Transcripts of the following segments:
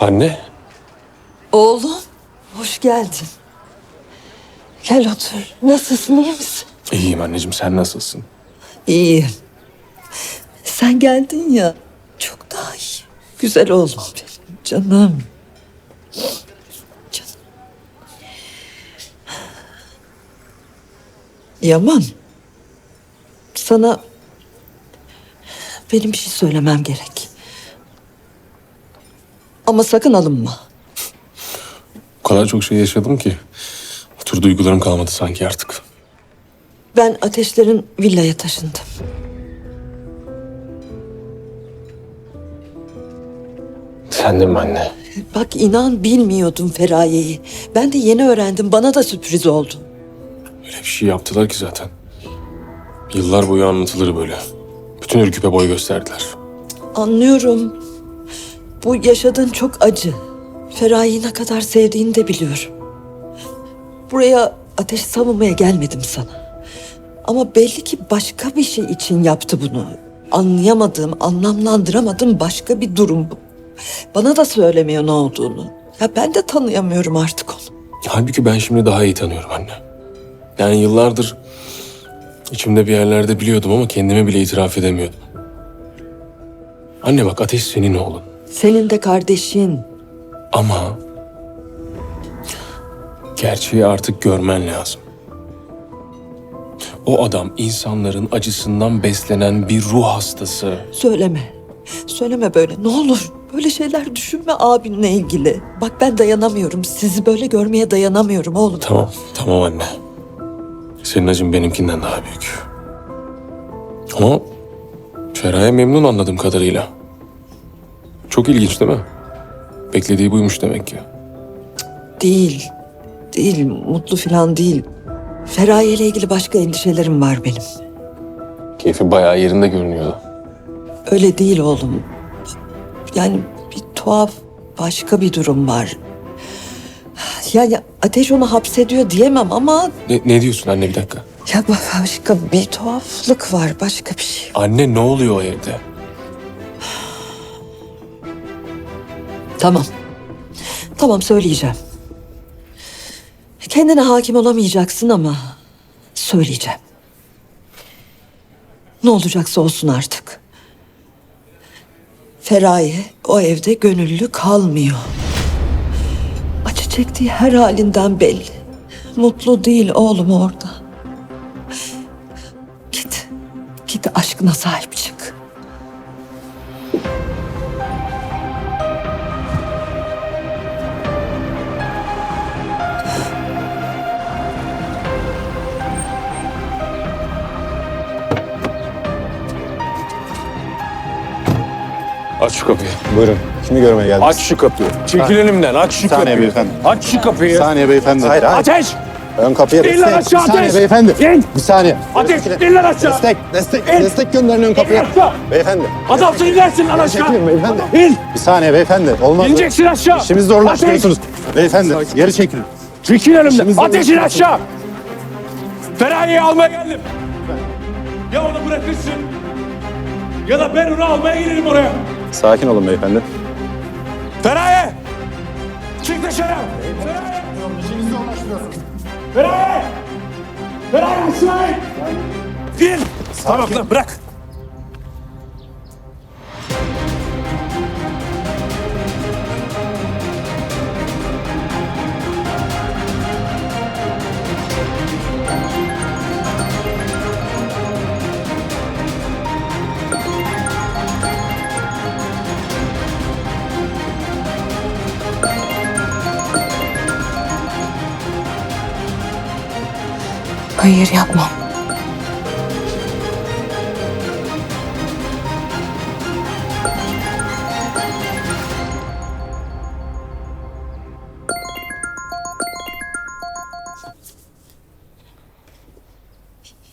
Anne. Oğlum, hoş geldin. Gel otur. Nasılsın, iyi misin? İyiyim anneciğim sen nasılsın? İyiyim. Sen geldin ya, çok daha iyi. Güzel oğlum benim, canım. Canım. Yaman, sana benim bir şey söylemem gerek. Ama sakın alınma. O kadar çok şey yaşadım ki. O tür duygularım kalmadı sanki artık. Ben Ateşler'in villaya taşındım. Sen de mi anne? Bak inan bilmiyordum Feraye'yi. Ben de yeni öğrendim. Bana da sürpriz oldu. Öyle bir şey yaptılar ki zaten. Yıllar boyu anlatılır böyle. Bütün ürküpe boy gösterdiler. Anlıyorum. Bu yaşadığın çok acı. Feraye'yi ne kadar sevdiğini de biliyorum. Buraya ateş savunmaya gelmedim sana. Ama belli ki başka bir şey için yaptı bunu. Anlayamadığım, anlamlandıramadığım başka bir durum bu. Bana da söylemiyor ne olduğunu. Ya ben de tanıyamıyorum artık onu. Halbuki ben şimdi daha iyi tanıyorum anne. Yani yıllardır içimde bir yerlerde biliyordum ama kendime bile itiraf edemiyordum. Anne bak Ateş senin oğlun. Senin de kardeşin. Ama gerçeği artık görmen lazım. O adam insanların acısından beslenen bir ruh hastası. Söyleme. Söyleme böyle ne olur. Böyle şeyler düşünme abinle ilgili. Bak ben dayanamıyorum. Sizi böyle görmeye dayanamıyorum oğlum. Tamam, tamam anne. Senin acın benimkinden daha büyük. Ama Feraye memnun anladığım kadarıyla. Çok ilginç değil mi? Beklediği buymuş demek ki. Değil. Değil. Mutlu falan değil. Feraye ile ilgili başka endişelerim var benim. Keyfi bayağı yerinde görünüyordu. Öyle değil oğlum. Yani bir tuhaf başka bir durum var. Yani ateş onu hapsediyor diyemem ama Ne, ne diyorsun anne bir dakika? ya başka bir tuhaflık var başka bir şey. Anne ne oluyor o evde? Tamam. Tamam söyleyeceğim. Kendine hakim olamayacaksın ama söyleyeceğim. Ne olacaksa olsun artık. Feraye o evde gönüllü kalmıyor. Acı çektiği her halinden belli. Mutlu değil oğlum orada. Git. Git aşkına sahip çık. Aç şu kapıyı. Buyurun. Kimi görmeye geldiniz? Aç şu kapıyı. Çekil önümden. Aç şu Bir saniye kapıyı. beyefendi. Aç şu Bir kapıyı. saniye beyefendi. Hayır, hayır. Ateş! Ön kapıya İn lan destek. aşağı, Bir saniye ateş! beyefendi. İn! Bir saniye. Ateş! İn lan aşağı! Destek. Destek. İn! Destek gönderin ön kapıya. İn aşağı! Beyefendi. Adamsın inersin lan aşağı. Çekilin beyefendi. İn! Bir saniye beyefendi. Olmaz. İneceksin aşağı. İşimizi zorlaştırıyorsunuz. Beyefendi geri çekilin. Çekil önümden. İşimizi Ateşin zorlaştırıyorsunuz. aşağı. Feraye'yi almaya geldim. Ya onu bırakırsın. Ya da ben onu almaya gelirim oraya. Sakin olun beyefendi. Feraye! Çık dışarı! Feraye! İşimizi zorlaştırıyorsunuz. Feraye! Feraye aşağı in! Gir! Tamam lan bırak. Hayır yapmam.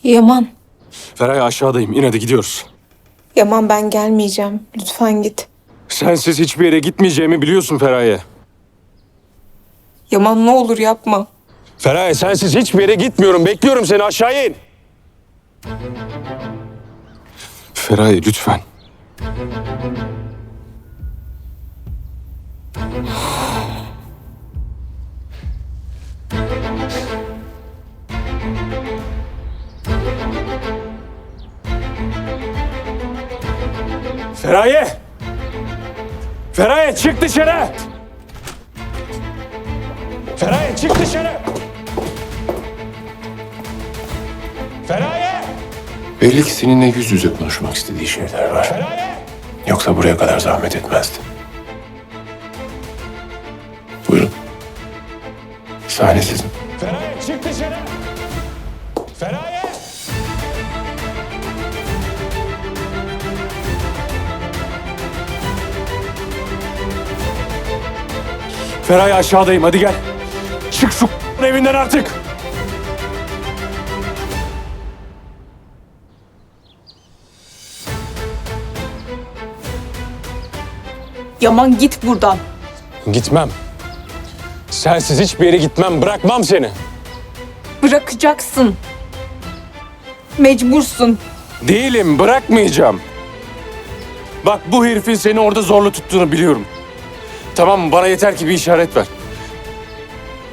Yaman. Feraye aşağıdayım. İn hadi gidiyoruz. Yaman ben gelmeyeceğim. Lütfen git. Sensiz hiçbir yere gitmeyeceğimi biliyorsun Feraye. Yaman ne olur yapma. Feraye sensiz hiçbir yere gitmiyorum. Bekliyorum seni aşağıya in. Feraye lütfen. Feraye! Feraye çık dışarı! Feraye çık dışarı! Belli ki seninle yüz yüze konuşmak istediği şeyler var. Yoksa buraya kadar zahmet etmezdi. Buyurun. Sahne sizin. Feraye çık dışarı! Feraye! Feraye aşağıdayım hadi gel. Çık şu evinden artık. Yaman git buradan. Gitmem. Sensiz hiçbir yere gitmem. Bırakmam seni. Bırakacaksın. Mecbursun. Değilim. Bırakmayacağım. Bak bu herifin seni orada zorla tuttuğunu biliyorum. Tamam mı? Bana yeter ki bir işaret ver.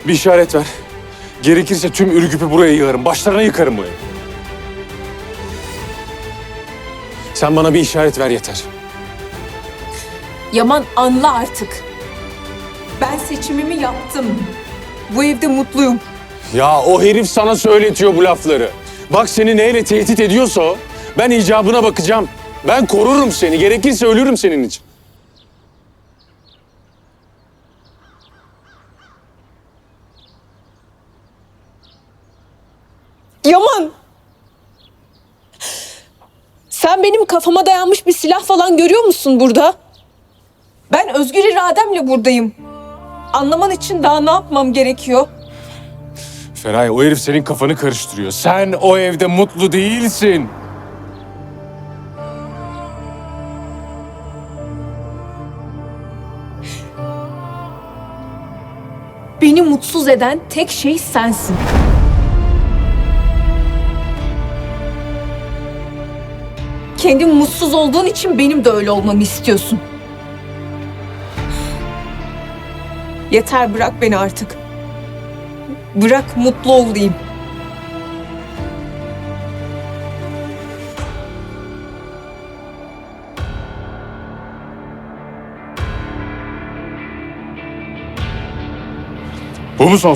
Bir işaret ver. Gerekirse tüm Ürgüp'ü buraya yığarım. Başlarına yıkarım bu evi. Sen bana bir işaret ver yeter. Yaman anla artık. Ben seçimimi yaptım. Bu evde mutluyum. Ya o herif sana söyletiyor bu lafları. Bak seni neyle tehdit ediyorsa o, ben icabına bakacağım. Ben korurum seni. Gerekirse ölürüm senin için. Yaman! Sen benim kafama dayanmış bir silah falan görüyor musun burada? Ben özgür irademle buradayım. Anlaman için daha ne yapmam gerekiyor? Feraye o herif senin kafanı karıştırıyor. Sen o evde mutlu değilsin. Beni mutsuz eden tek şey sensin. Kendin mutsuz olduğun için benim de öyle olmamı istiyorsun. Yeter bırak beni artık. Bırak mutlu olayım. Bu mu son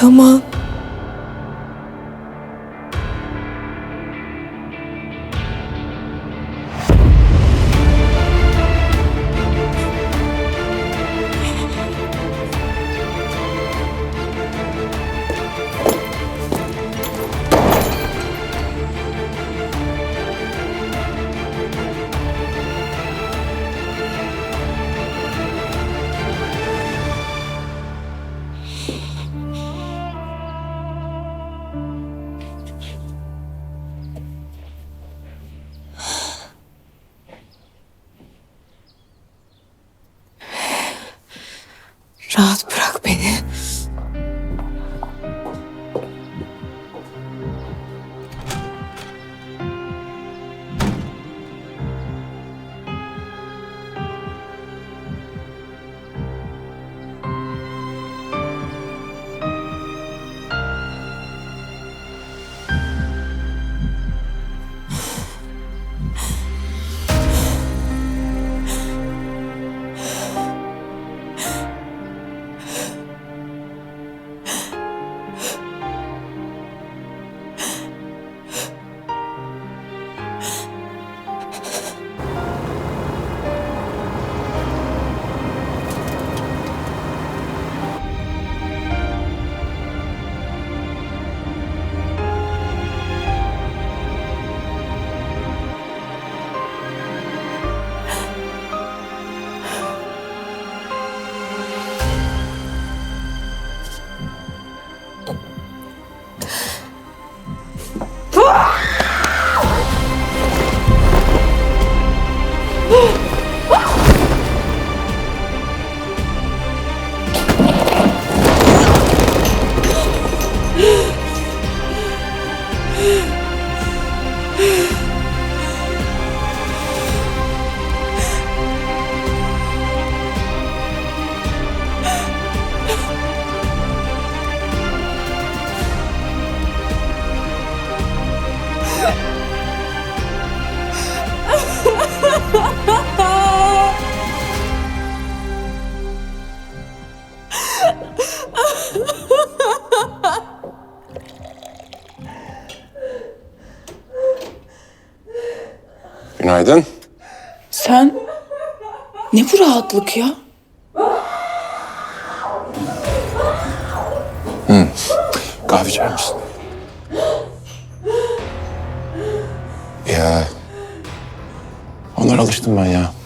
Yaman. Rahat bırak Günaydın. Sen ne bu rahatlık ya? Kahve içer misin? Ya. Onlara alıştım ben ya.